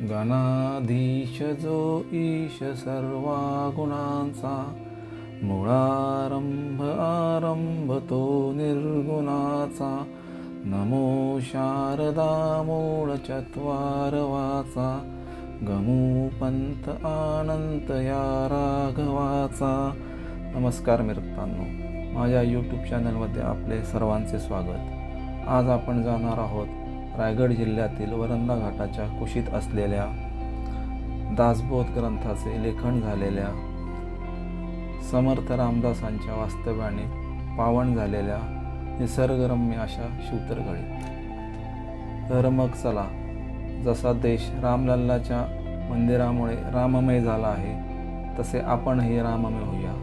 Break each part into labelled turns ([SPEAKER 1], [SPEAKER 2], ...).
[SPEAKER 1] गणाधीश जो ईश सर्वा गुणांचा मुळारंभ आरंभ तो निर्गुणाचा नमो शारदा मूळ चत्वार वाचा गमू आनंत या राघवाचा. नमस्कार मित्रांनो माझ्या यूट्यूब चॅनलमध्ये आपले सर्वांचे स्वागत. आज आपण जाणार आहोत रायगड जिल्ह्यातील वरंदा घाटाच्या कुशीत असलेल्या दासबोध ग्रंथाचे लेखन झालेल्या समर्थ रामदासांच्या वास्तव्याने पावन झालेल्या निसर्गरम्य अशा शिवतरगडी तर मग चला जसा देश रामलल्लाच्या मंदिरामुळे राममय झाला आहे तसे आपणही राममय होऊया.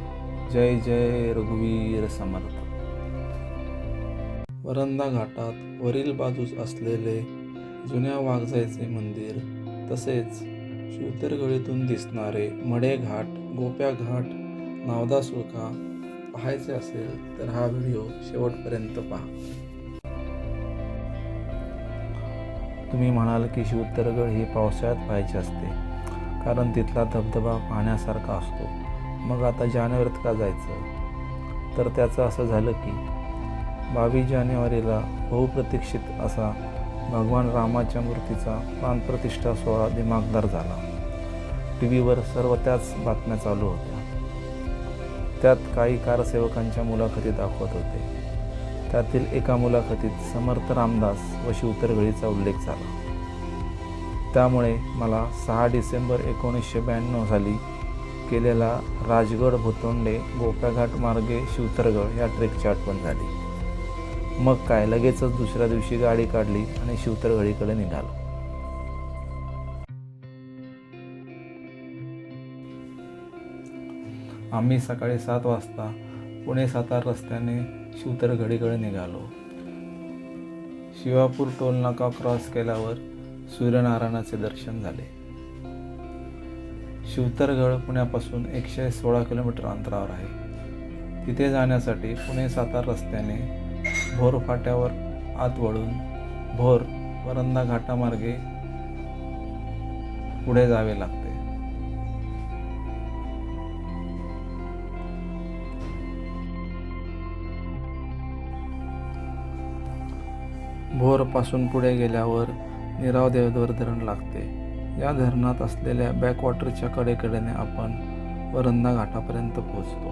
[SPEAKER 1] जय जय रघुवीर समर्थ. वरंदा घाटात वरील बाजूस असलेले जुन्या वाघजाईचे मंदिर तसेच शिवतरगडीतून दिसणारे मडे घाट गोप्या घाट नावदा सुळका पाहायचे असेल तर हा व्हिडिओ शेवटपर्यंत पहा. तुम्ही म्हणाल की शिवतरगड ही पावसाळ्यात पाहायची असते कारण तिथला धबधबा पाहण्यासारखा असतो. मग आता जानेवारीत का जायचं? तर त्याचं असं झालं की बावीस जानेवारीला बहुप्रतीक्षित असा भगवान रामाच्या मूर्तीचा प्राणप्रतिष्ठा सोहळा दिमागदार झाला. टी व्हीवर सर्व त्याच बातम्या चालू होत्या. त्यात काही कारसेवकांच्या मुलाखती दाखवत होते. त्यातील एका मुलाखतीत समर्थ रामदास व शिवतरगळीचा उल्लेख झाला. त्यामुळे मला सहा डिसेंबर एकोणीसशे ब्याण्णव साली केलेला राजगड भुतोंडे गोप्याघाट मार्गे शिवतरगड या ट्रेकची आठवण झाली. मग काय लगेचच दुसऱ्या दिवशी गाडी काढली आणि शिवतरगडीकडे निघालो. आम्ही सकाळी सात वाजता पुणे सातार रस्त्याने शिवतरगडीकडे निघालो. शिवापूर टोल नाका क्रॉस केल्यावर सूर्यनारायणाचे दर्शन झाले. शिवतरगड पुण्यापासून एकशे सोळा किलोमीटर अंतरावर आहे. तिथे जाण्यासाठी पुणे सातार रस्त्याने भोर फाट्यावर आत वळून भोर वरंदा घाटामार्गे पुढे जावे लागते. भोरपासून पुढे गेल्यावर निराव देवधर धरण लागते. या धरणात असलेल्या बॅकवॉटरच्या कडेकडेने आपण वरंदा घाटापर्यंत पोहोचतो.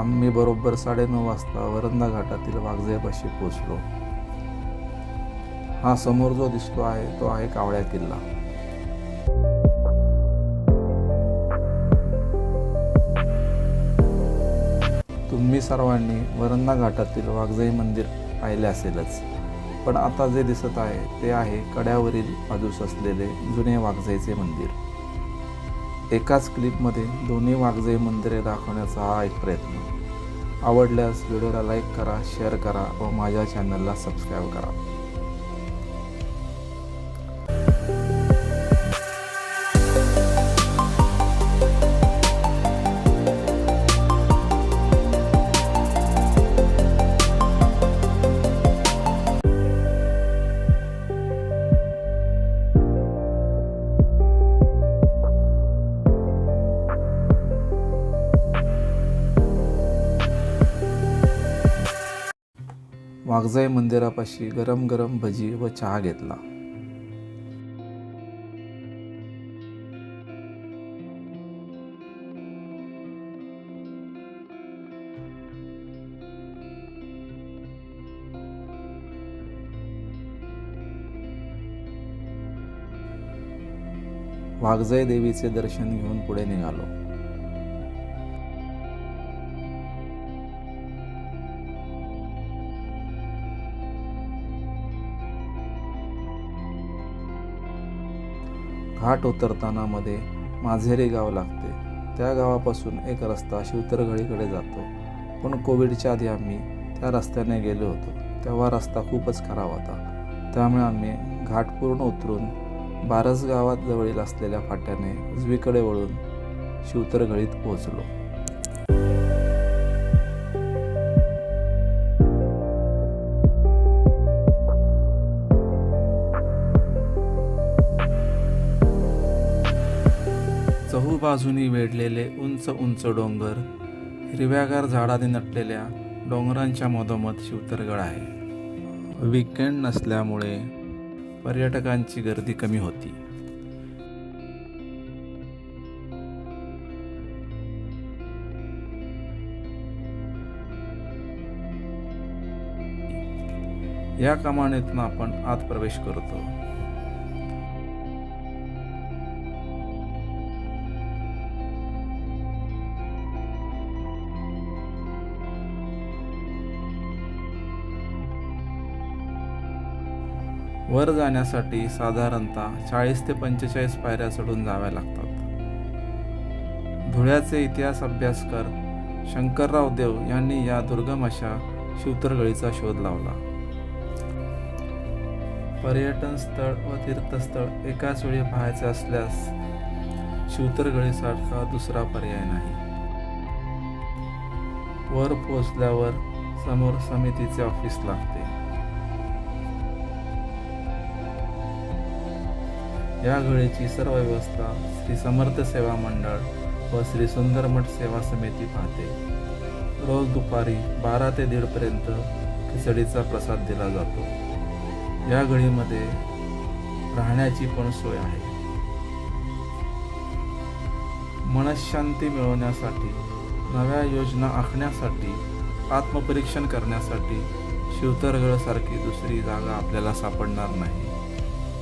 [SPEAKER 1] आम्ही बरोबर साडेनऊ वाजता वरंदा घाटातील वाघजाईपाशी पोचलो हा समोर जो दिसतो आहे तो आहे कावळ्या किल्ला. तुम्ही सर्वांनी वरंदा घाटातील वाघजाई मंदिर पाहिले असेलच. पण आता जे दिसत आहे ते आहे कड्यावरील बाजूस असलेले जुने वाघजाईचे मंदिर. एकाच क्लिपमध्ये दोन्ही वाघजाई मंदिरे दाखवण्याचा हा एक प्रयत्न. आवडल्यास व्हिडिओला लाईक करा शेअर करा व माझ्या चॅनलला सबस्क्राईब करा. वाघजाई मंदिरापाशी गरम गरम भजी व चहा घेतला. वाघजाई देवीचे दर्शन घेऊन पुढे निघालो. घाट उतरताना मध्ये माझेरी गाव लागते. त्या गावापासून एक रस्ता शिवतरघळीकडे जातो. पण कोविडच्या आधी आम्ही त्या रस्त्याने गेलो होतो. तेव्हा रस्ता खूपच खराब होता. त्यामुळे आम्ही घाट पूर्ण उतरून बारस गावात जवळील असलेल्या फाट्याने उजवीकडे वळून शिवतरघळीत पोहोचलो. बाजूनी वेढलेले उंच उंच डोंगर हिरव्यागार झाडाने नटलेल्या डोंगरांच्या मधोमध शिवतरगड आहे. वीकेंड नसल्यामुळे पर्यटकांची गर्दी कमी होती. या कमानीतून आपण आत प्रवेश करतो. वर जाण्यासाठी साधारणतः चाळीस ते पंचेचाळीस पायऱ्या चढून जाव्या लागतात. धुळ्याचे इतिहास अभ्यासकर शंकरराव देव यांनी या दुर्गम अशा शिवतरगळीचा शोध लावला. पर्यटन स्थळ व तीर्थस्थळ एकाच वेळी पाहायचे असल्यास शिवतरगळीसारखा दुसरा पर्याय नाही. वर पोचल्यावर समोर समितीचे ऑफिस लागते. या घळीची सर्व व्यवस्था श्री समर्थ सेवा मंडळ व श्री सुंदरमठ सेवा समिती पाहते. रोज दुपारी बारा ते दीडपर्यंत खिचडीचा प्रसाद दिला जातो. या घडीमध्ये राहण्याची पण सोय आहे. मनशांती मिळवण्यासाठी नव्या योजना आखण्यासाठी आत्मपरीक्षण करण्यासाठी शिवतरगडसारखी दुसरी जागा आपल्याला सापडणार नाही.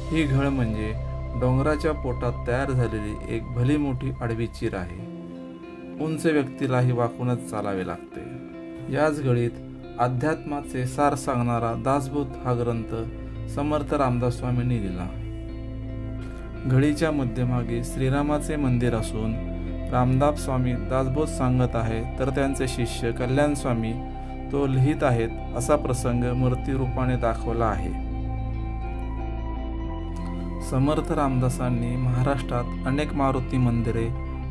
[SPEAKER 1] ही घळ म्हणजे डोंगराच्या पोटात तयार झालेली एक भली मोठी आडवी चीर आहे. उंच व्यक्तीलाही वाकूनच चालावे लागते. याच घडीत अध्यात्माचे सार सांगणारा दासबोध हा ग्रंथ समर्थ रामदास स्वामींनी लिहिला. घडीच्या मध्यभागी श्रीरामाचे मंदिर असून रामदास स्वामी दासबोध सांगत आहे तर त्यांचे शिष्य कल्याण स्वामी तो लिहित आहेत असा प्रसंग मूर्तिरूपाने दाखवला आहे. समर्थ रामदासांनी महाराष्ट्रात अनेक मारुती मंदिरे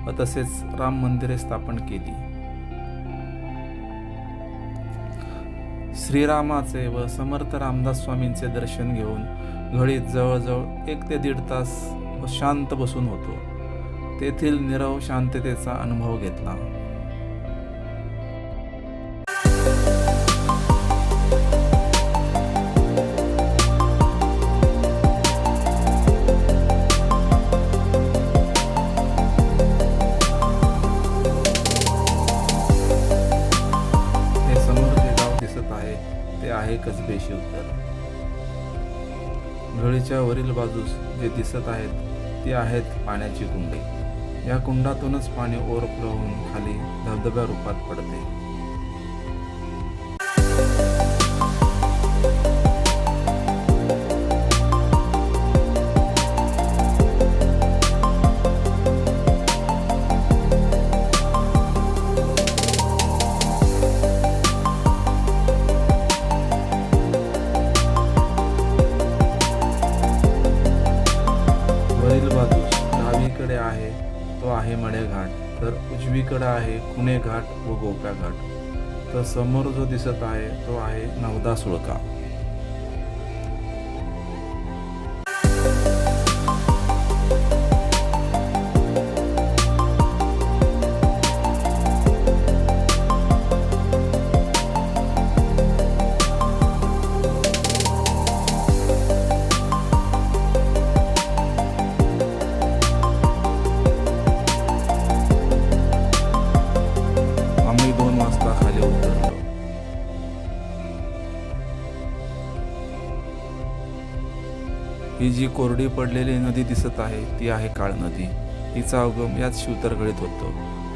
[SPEAKER 1] व तसेच राम मंदिरे स्थापन केली. श्रीरामाचे व समर्थ रामदास स्वामींचे दर्शन घेऊन घडीत जवळजवळ एक ते दीड तास शांत बसून होतो. तेथील निरव शांततेचा अनुभव घेतला. घळीच्या वरील बाजूस जे दिसत आहेत ती आहेत पाण्याची कुंडी. या कुंडातूनच पाणी ओव्हरफ्लो होऊन खाली धबधब्या रूपात पडते. इकडं आहे कुणे घाट व गोप्या घाट तर समोर जो दिसत आहे तो आहे नवदा सुळका ही जी कोरडी पडलेली नदी दिसत आहे ती आहे काळ नदी. तिचा उगम याच शिवतरगडीत होतो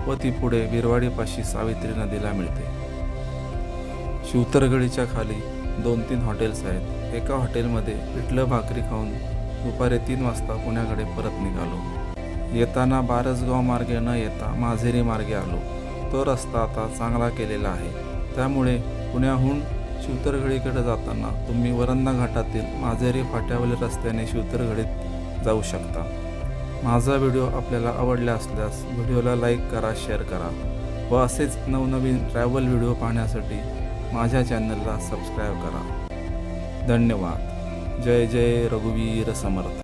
[SPEAKER 1] व ती पुढे बिरवाडीपाशी सावित्री नदीला मिळते. शिवतरगडीच्या खाली दोन तीन हॉटेल्स आहेत. एका हॉटेलमध्ये पिठलं भाकरी खाऊन दुपारी तीन वाजता पुण्याकडे परत निघालो. येताना बारसगाव मार्गे न येता माझेरी मार्गे आलो. तो रस्ता आता चांगला केलेला आहे. त्यामुळे पुण्याहून शिवतरगडीकडे जाताना तुम्ही वरंदा घाटातील माझेरी फाट्यावरील रस्त्याने शिवतरगडीत जाऊ शकता. माझा व्हिडिओ आपल्याला आवडला असल्यास व्हिडिओला लाईक करा शेअर करा व असेच नवनवीन ट्रॅव्हल व्हिडिओ पाहण्यासाठी माझ्या चॅनलला सबस्क्राईब करा. धन्यवाद. जय जय रघुवीर समर्थ.